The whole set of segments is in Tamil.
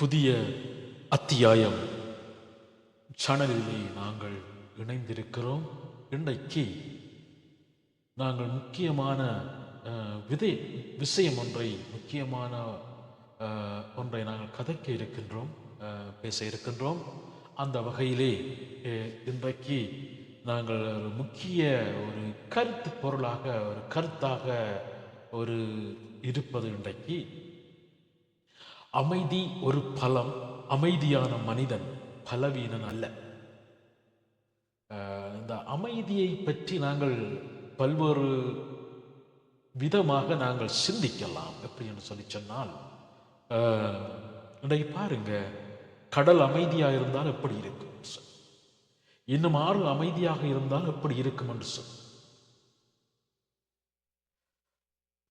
புதிய அத்தியாயம். சேனலிலே நாங்கள் இணைந்திருக்கிறோம். இன்றைக்கு நாங்கள் முக்கியமான விதை விஷயம் ஒன்றை முக்கியமான ஒன்றை நாங்கள் கதைக்க இருக்கின்றோம் பேச இருக்கின்றோம். அந்த வகையிலே இன்றைக்கு நாங்கள் ஒரு முக்கிய ஒரு கருத்து பொருளாக ஒரு கருத்தாக ஒரு இருப்பது இன்றைக்கு. அமைதி ஒரு பலம் அமைதியான மனிதன் பலவீனன் அல்ல. இந்த அமைதியை பற்றி நாங்கள் பல்வேறு விதமாக நாங்கள் சிந்திக்கலாம் எப்படி என்று சொல்லி சொன்னால் இன்றைக்கு பாருங்க கடல் அமைதியாக இருந்தால் எப்படி இருக்கும் இன்னும் ஆறு அமைதியாக இருந்தால் எப்படி இருக்கும் என்று சொல்.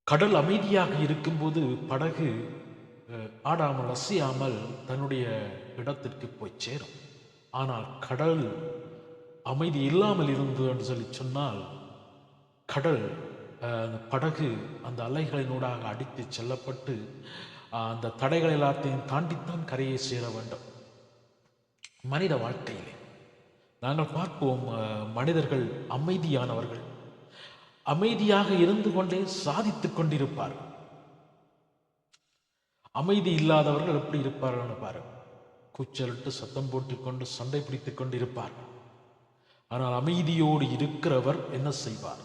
கடல் அமைதியாக இருக்கும்போது படகு ஆடாமல் அசையாமல் தன்னுடைய இடத்திற்கு போய் சேரும். ஆனால் கடல் அமைதி இல்லாமல் இருந்தது என்று சொல்லி சொன்னால் கடல் அந்த படகு அந்த அலைகளினூடாக அடித்து செல்லப்பட்டு அந்த தடைகள் எல்லாத்தையும் தாண்டித்தான் கரையை சேர வேண்டும். மனித வாழ்க்கையிலே நாங்கள் பார்ப்போம் மனிதர்கள் அமைதியானவர்கள். அமைதியாக இருந்து கொண்டே சாதித்து கொண்டிருப்பார்கள். அமைதி இல்லாதவர்கள் எப்படி இருப்பார்கள்னு பாருங்க கூச்சலிட்டு சத்தம் போட்டுக்கொண்டு சண்டை பிடித்து கொண்டு இருப்பார். ஆனால் அமைதியோடு இருக்கிறவர் என்ன செய்வார்?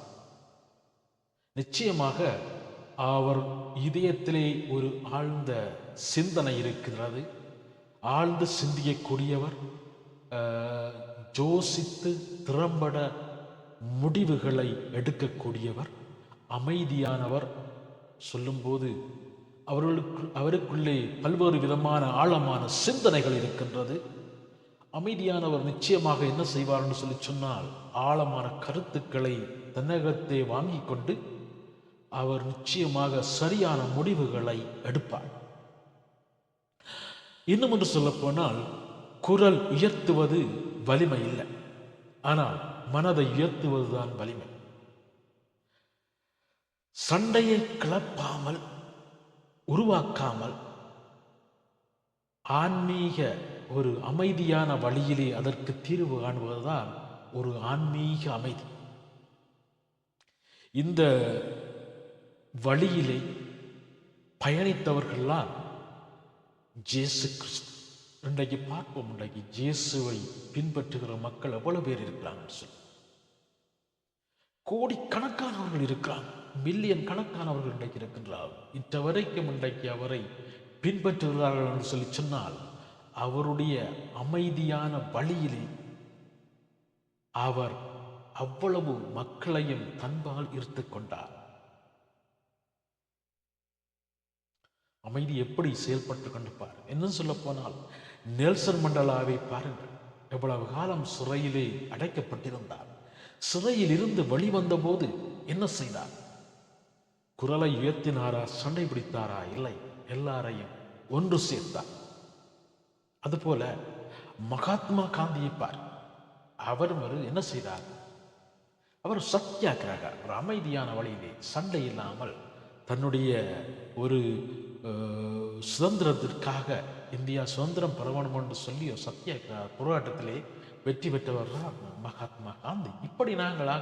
நிச்சயமாக அவர் இதயத்திலே ஒரு ஆழ்ந்த சிந்தனை இருக்கிறது. ஆழ்ந்து சிந்தியக்கூடியவர் ஜோசித்து திறம்பட முடிவுகளை எடுக்கக்கூடியவர் அமைதியானவர் சொல்லும்போது அவர்களுக்கு அவருக்குள்ளே பல்வேறு விதமான ஆழமான சிந்தனைகள் இருக்கின்றது. அமைதியானவர் நிச்சயமாக என்ன செய்வார் என்று சொல்லி சொன்னால் ஆழமான கருத்துக்களை தன்னகத்தை வாங்கி கொண்டு அவர் நிச்சயமாக சரியான முடிவுகளை எடுப்பார். இன்னும் ஒன்று சொல்லப்போனால் குரல் உயர்த்துவது வலிமை இல்லை. ஆனால் மனதை உயர்த்துவதுதான் வலிமை. சண்டையை கிளப்பாமல் உருவாக்காமல் ஆன்மீக ஒரு அமைதியான வழியிலே அதற்கு தீர்வு காணுவதுதான் ஒரு ஆன்மீக அமைதி. இந்த வழியிலே பயணித்தவர்கள்லாம் ஜேசு கிறிஸ்து. இன்றைக்கு பார்ப்போம் இன்றைக்கு ஜேசுவை பின்பற்றுகிற மக்கள் எவ்வளவு பேர் இருக்கிறாங்கன்னு சொல்லி. கோடிக்கணக்கானவர்கள் இருக்கிறாங்க. மில்லியன் கணக்கானவர்கள் இன்றைக்கு இருக்கின்றார் இன்ற இன்றைக்கு அவரை பின்பற்றுகிறார்கள் என்று சொல்லி சொன்னால் அவருடைய அமைதியான வழியிலே அவர் அவ்வளவு மக்களையும் தன்பால் ஈர்த்து கொண்டார். அமைதி எப்படி செயல்பட்டு கொண்டிருப்பார் என்ன சொல்ல போனால் நெல்சன் மண்டலாவை பாருங்கள். எவ்வளவு காலம் சிறையிலே அடைக்கப்பட்டிருந்தார். சிறையில் இருந்து வெளிவந்த போது என்ன செய்தார்? குரலை உயர்த்தினாரா? சண்டை பிடித்தாரா? இல்லை. எல்லாரையும் ஒன்று சேர்த்தார். அதுபோல மகாத்மா காந்தியை பார். அவர் ஒரு என்ன செய்தார்? அவர் சத்தியாகிரக ஒரு அமைதியான வழியிலே சண்டை இல்லாமல் தன்னுடைய ஒரு சுதந்திரத்திற்காக இந்தியா சுதந்திரம் பெறணும் என்று சொல்லி ஒரு சத்தியாகிரக போராட்டத்திலே வெற்றி பெற்றவர் தான் மகாத்மா காந்தி. இப்படி நாங்களா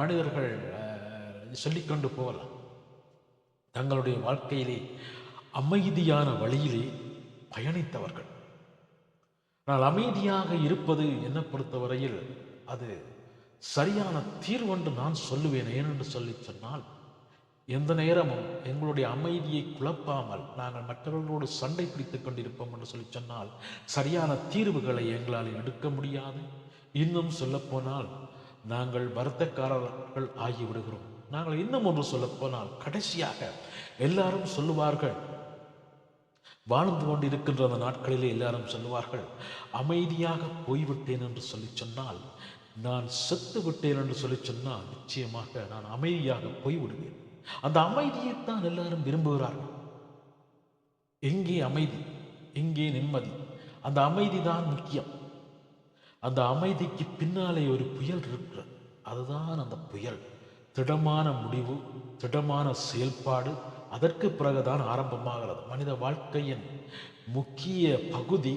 மனிதர்கள் சொல்லிக்கொண்டு போகலாம். தங்களுடைய வாழ்க்கையிலே அமைதியான வழியிலே பயணித்தவர்கள். ஆனால் அமைதியாக இருப்பது என்னை பொறுத்தவரையில் அது சரியான தீர்வென்று நான் சொல்லுவேன் ஏனென்று சொல்லி சொன்னால் எந்த நேரமும் எங்களுடைய அமைதியை குழப்பாமல் நாங்கள் மற்றவர்களோடு சண்டை பிடித்துக் கொண்டிருப்போம் என்று சொல்லி சொன்னால் சரியான தீர்வுகளை எங்களால் எடுக்க முடியாது. இன்னும் சொல்லப்போனால் நாங்கள் வருத்தக்காரர்கள் ஆகிவிடுகிறோம். நாங்கள் இன்னும் ஒன்று சொல்லப்போனால் கடைசியாக எல்லாரும் சொல்லுவார்கள் வாழ்ந்து கொண்டிருக்கின்ற அந்த நாட்களிலே எல்லாரும் சொல்லுவார்கள் அமைதியாக போய்விட்டேன் என்று சொல்லி சொன்னால் நான் செத்து விட்டேன் என்று சொல்லி சொன்னால் நிச்சயமாக நான் அமைதியாக போய்விடுவேன். அந்த அமைதியைத்தான் எல்லாரும் விரும்புகிறார்கள். எங்கே அமைதி? எங்கே நிம்மதி? அந்த அமைதி தான் முக்கியம். அந்த அமைதிக்கு பின்னாலே ஒரு புயல் இருக்கிறது. அதுதான் அந்த புயல். திடமான முடிவு திடமான செயல்பாடு அதற்கு பிறகுதான் ஆரம்பமாகிறது. மனித வாழ்க்கையின் முக்கிய பகுதி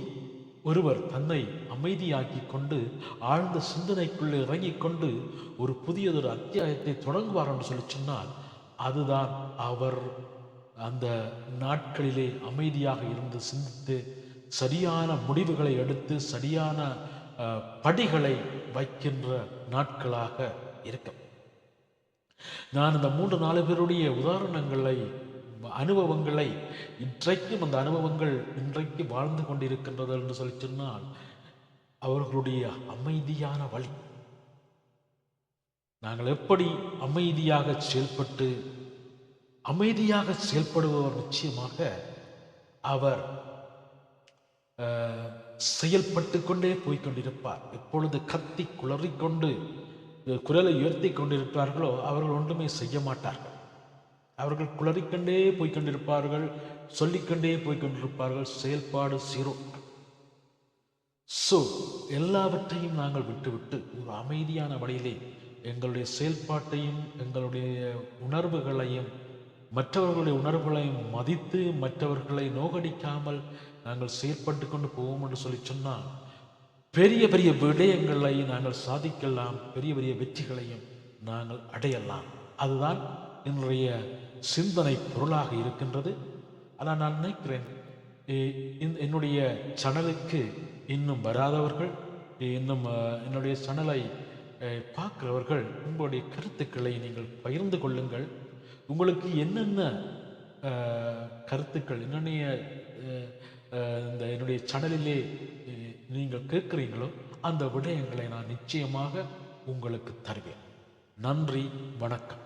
ஒருவர் தன்னை அமைதியாக்கி கொண்டு ஆழ்ந்த சிந்தனைக்குள்ளே இறங்கிக் கொண்டு ஒரு புதியதொரு அத்தியாயத்தை தொடங்குவார் என்று சொல்லி சொன்னால் அதுதான் அவர் அந்த நாட்களிலே அமைதியாக இருந்து சிந்தித்து சரியான முடிவுகளை எடுத்து சரியான படிகளை வைக்கின்ற நாட்களாக இருக்கும் நான் இந்த மூன்று நாலு பேருடைய உதாரணங்களை அனுபவங்களை இன்றைக்கும் அந்த அனுபவங்கள் இன்றைக்கு வாழ்ந்து கொண்டிருக்கின்றது என்று சொல்லி சொன்னால் அவர்களுடைய அமைதியான வழி. நாங்கள் எப்படி அமைதியாக செயல்பட்டு அமைதியாக செயல்படுபவர் நிச்சயமாக அவர் அஹ், செயல்பட்டு கொண்டே போய்க் கொண்டிருப்பார். எப்பொழுது கத்தி குளறிக்கொண்டு குரலை உயர்த்தி கொண்டிருப்பார்களோ அவர்கள் ஒன்றுமே செய்ய மாட்டார்கள். அவர்கள் குளறிக்கொண்டே போய்கொண்டிருப்பார்கள் சொல்லிக்கொண்டே போய்கொண்டிருப்பார்கள் செயல்பாடு சீரோ ஸோ எல்லாவற்றையும் நாங்கள் விட்டுவிட்டு ஒரு அமைதியான வழியிலே எங்களுடைய செயல்பாட்டையும் எங்களுடைய உணர்வுகளையும் மற்றவர்களுடைய உணர்வுகளையும் மதித்து மற்றவர்களை நோகடிக்காமல் நாங்கள் செயற்பட்டு கொண்டு போவோம் என்று சொல்லி சொன்னால் பெரிய பெரிய விடயங்களை நாங்கள் சாதிக்கலாம் பெரிய பெரிய வெற்றிகளையும் நாங்கள் அடையலாம். அதுதான் என்னுடைய சிந்தனை பொருளாக இருக்கின்றது. ஆனால் நான் நினைக்கிறேன் என்னுடைய சேனலுக்கு இன்னும் வராதவர்கள் இன்னும் என்னுடைய சேனலை பார்க்குறவர்கள் உங்களுடைய கருத்துக்களை நீங்கள் பகிர்ந்து கொள்ளுங்கள். உங்களுக்கு என்னென்ன கருத்துக்கள் என்னென்ன இந்த என்னுடைய சேனலிலே நீங்கள் கேட்குறீங்களோ அந்த விடயங்களை நான் நிச்சயமாக உங்களுக்கு தருவேன். நன்றி வணக்கம்.